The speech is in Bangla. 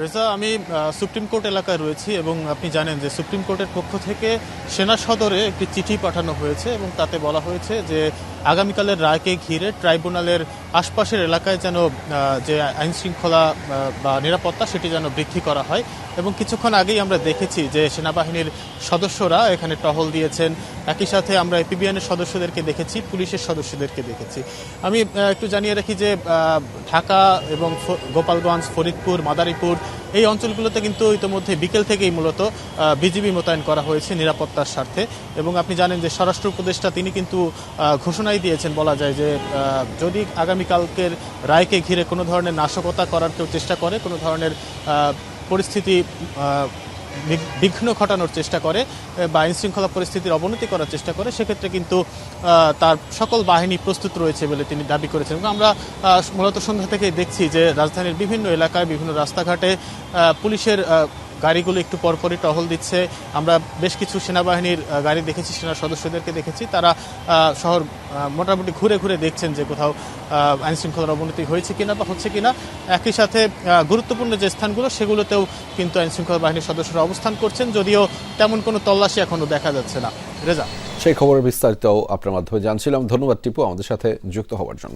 রেজা, আমি সুপ্রিম কোর্ট এলাকায় রয়েছি এবং আপনি জানেন যে সুপ্রিম কোর্টের পক্ষ থেকে সেনা সদরে একটি চিঠি পাঠানো হয়েছে এবং তাতে বলা হয়েছে যে আগামীকালের রায়কে ঘিরে ট্রাইব্যুনালের আশপাশের এলাকায় যেন যে আইন শৃঙ্খলা বা নিরাপত্তা সেটি যেন বৃদ্ধি করা হয় এবং কিছুক্ষণ আগেই আমরা দেখেছি যে সেনাবাহিনীর সদস্যরা এখানে টহল দিয়েছেন। একই সাথে আমরা এপিবিএনের সদস্যদেরকে দেখেছি, পুলিশের সদস্যদেরকে দেখেছি। আমি একটু জানিয়ে রাখি যে ঢাকা এবং গোপালগঞ্জ, ফরিদপুর, মাদারীপুর এই অঞ্চলগুলোতে কিন্তু ইতিমধ্যে বিকেল থেকেই মূলত বিজিবি মোতায়েন করা হয়েছে নিরাপত্তার স্বার্থে। এবং আপনি জানেন যে স্বরাষ্ট্র উপদেষ্টা তিনি কিন্তু ঘোষণাই দিয়েছেন বলা যায় যে যদি আগামীকালকের রায়কে ঘিরে কোনো ধরনের নাশকতা করার কেউ চেষ্টা করে, কোনো ধরনের পরিস্থিতি বিঘ্ন ঘটানোর চেষ্টা করে বা আইনশৃঙ্খলা পরিস্থিতির অবনতি করার চেষ্টা করে, সেক্ষেত্রে কিন্তু তার সকল বাহিনী প্রস্তুত রয়েছে বলে তিনি দাবি করেছেন। এবং আমরা মূলত সন্ধ্যা থেকেই দেখছি যে রাজধানীর বিভিন্ন এলাকায়, বিভিন্ন রাস্তাঘাটে পুলিশের গাড়িগুলো একটু পরপরই টহল দিচ্ছে। আমরা বেশ কিছু সেনাবাহিনীর গাড়ি দেখেছি সেনা সদস্যদেরকে দেখেছি। তারা শহর মোটামুটি ঘুরে ঘুরে দেখছেন যে কোথাও আহ, আইন শৃঙ্খলার অবনতি হয়েছে কিনা বা হচ্ছে কিনা। একই সাথে গুরুত্বপূর্ণ যে স্থানগুলো সেগুলোতেও কিন্তু আইন শৃঙ্খলা বাহিনীর সদস্যরা অবস্থান করছেন যদিও তেমন কোনো তল্লাশি এখনও দেখা যাচ্ছে না। রেজা। সেই খবরের বিস্তারিত আপনার মাধ্যমে জানছিলাম। ধন্যবাদ টিপু আমাদের সাথে যুক্ত হওয়ার জন্য।